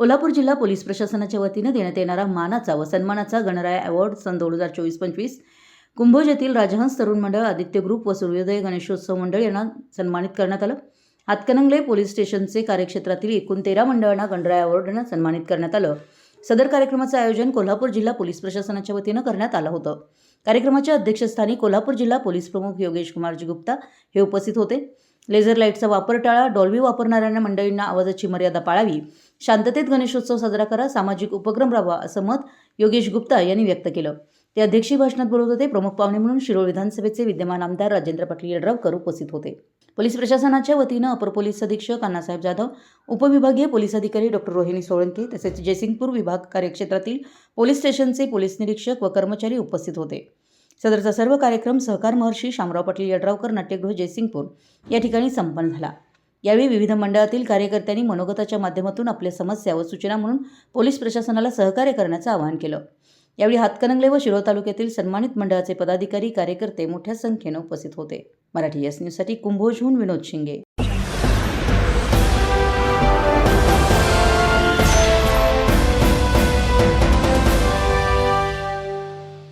कोल्हापूर जिल्हा पोलीस प्रशासनाच्या वतीनं देण्यात येणारा मानाचा व सन्मानाचा गणराय अवॉर्ड सन दोन हजार चोवीस पंचवीस. कुंभोज येथील राजहंस तरुण मंडळ आदित्य ग्रुप व सूर्योदय गणेशोत्सव मंडळ यांना सन्मानित करण्यात आलं. हातकणंगले पोलीस स्टेशनचे कार्यक्षेत्रातील एकूण तेरा मंडळांना गणराय अवॉर्डनं सन्मानित करण्यात आलं. सदर कार्यक्रमाचं आयोजन कोल्हापूर जिल्हा पोलीस प्रशासनाच्या वतीनं करण्यात आलं होतं. कार्यक्रमाच्या अध्यक्षस्थानी कोल्हापूर जिल्हा पोलीस प्रमुख योगेश कुमारजी गुप्ता हे उपस्थित होते. लेझर लाईटचा वापर टाळा डॉल्बी वापरणाऱ्या मंडळींना आवाजाची मर्यादा पाळावी शांततेत गणेशोत्सव साजरा करा सामाजिक उपक्रम राबवा असं मत योगेश गुप्ता यांनी व्यक्त केलं. ते अध्यक्षीय भाषणात बोलत होते. प्रमुख पाहुणे म्हणून शिरोळ विधानसभेचे विद्यमान आमदार राजेंद्र पाटील यड्रावकर उपस्थित होते. पोलीस प्रशासनाच्या वतीनं अपर पोलीस अधीक्षक अण्णासाहेब जाधव उपविभागीय पोलीस अधिकारी डॉक्टर रोहिणी सोळंके तसेच जयसिंगपूर विभाग कार्यक्षेत्रातील पोलीस स्टेशनचे पोलीस निरीक्षक व कर्मचारी उपस्थित होते. सदरचा सर्व कार्यक्रम सहकार महर्षी शामराव पाटील यड्रावकर नाट्यगृह जयसिंगपूर या ठिकाणी संपन्न झाला. यावेळी विविध मंडळातील कार्यकर्त्यांनी मनोगताच्या माध्यमातून आपल्या समस्या व सूचना म्हणून पोलीस प्रशासनाला सहकार्य करण्याचं आवाहन केलं. यावेळी हातकणंगले व शिरोळ तालुक्यातील सन्मानित मंडळाचे पदाधिकारी कार्यकर्ते मोठ्या संख्येनं उपस्थित होते. मराठी एस न्यूजसाठी कुंभोजहून विनोद शिंगे.